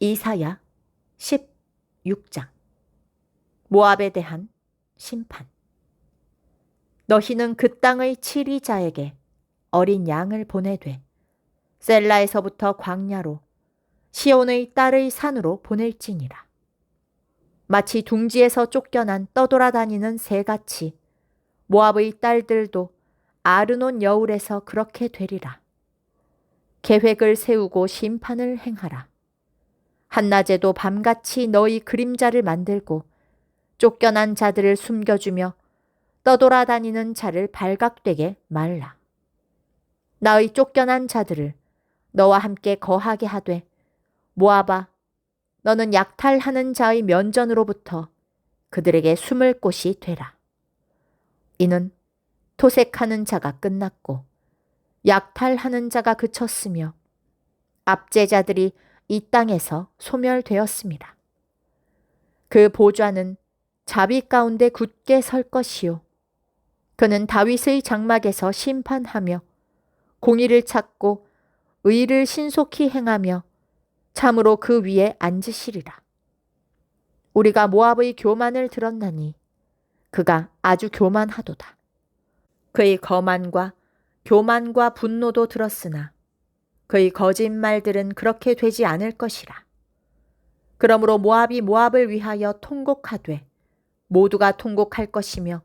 이사야 16장 모압에 대한 심판 너희는 그 땅의 치리자에게 어린 양을 보내되 셀라에서부터 광야로 시온의 딸의 산으로 보낼지니라. 마치 둥지에서 쫓겨난 떠돌아다니는 새같이 모압의 딸들도 아르논 여울에서 그렇게 되리라. 계획을 세우고 심판을 행하라. 한낮에도 밤같이 너희 그림자를 만들고 쫓겨난 자들을 숨겨주며 떠돌아다니는 자를 발각되게 말라. 나의 쫓겨난 자들을 너와 함께 거하게 하되 모아봐 너는 약탈하는 자의 면전으로부터 그들에게 숨을 곳이 되라. 이는 토색하는 자가 끝났고 약탈하는 자가 그쳤으며 압제자들이 이 땅에서 소멸되었습니다. 그 보좌는 자비 가운데 굳게 설 것이요. 그는 다윗의 장막에서 심판하며 공의를 찾고 의를 신속히 행하며 참으로 그 위에 앉으시리라. 우리가 모압의 교만을 들었나니 그가 아주 교만하도다. 그의 거만과 교만과 분노도 들었으나 그의 거짓말들은 그렇게 되지 않을 것이라. 그러므로 모압이 모압을 위하여 통곡하되 모두가 통곡할 것이며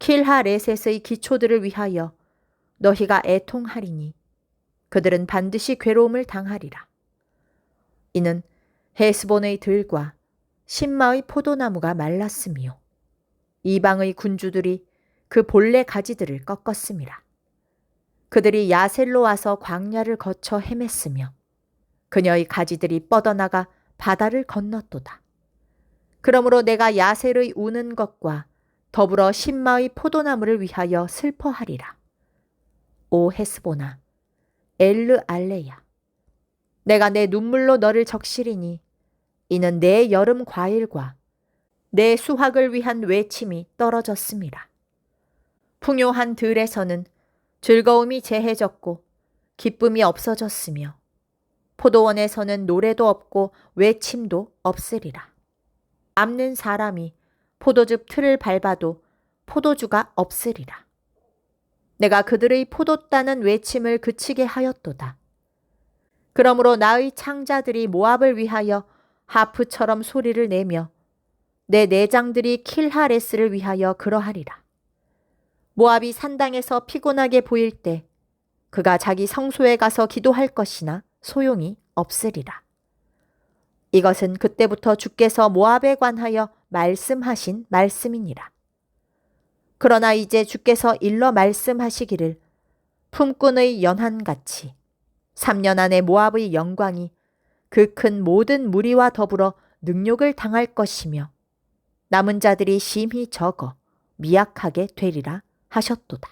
킬하레셋의 기초들을 위하여 너희가 애통하리니 그들은 반드시 괴로움을 당하리라. 이는 헤스본의 들과 신마의 포도나무가 말랐으며 이방의 군주들이 그 본래 가지들을 꺾었습니다. 그들이 야셀로 와서 광야를 거쳐 헤맸으며 그녀의 가지들이 뻗어나가 바다를 건넜도다. 그러므로 내가 야셀의 우는 것과 더불어 신마의 포도나무를 위하여 슬퍼하리라. 오 헤스보나, 엘르 알레야. 내가 내 눈물로 너를 적시리니 이는 내 여름 과일과 내 수확을 위한 외침이 떨어졌습니다. 풍요한 들에서는 즐거움이 재해졌고 기쁨이 없어졌으며 포도원에서는 노래도 없고 외침도 없으리라. 남는 사람이 포도즙 틀을 밟아도 포도주가 없으리라. 내가 그들의 포도 따는 외침을 그치게 하였도다. 그러므로 나의 창자들이 모압을 위하여 하프처럼 소리를 내며 내 내장들이 킬하레스를 위하여 그러하리라. 모압이 산당에서 피곤하게 보일 때 그가 자기 성소에 가서 기도할 것이나 소용이 없으리라. 이것은 그때부터 주께서 모압에 관하여 말씀하신 말씀이니라. 그러나 이제 주께서 일러 말씀하시기를 품꾼의 연한같이 3년 안에 모압의 영광이 그 큰 모든 무리와 더불어 능욕을 당할 것이며 남은 자들이 심히 적어 미약하게 되리라 하셨도다.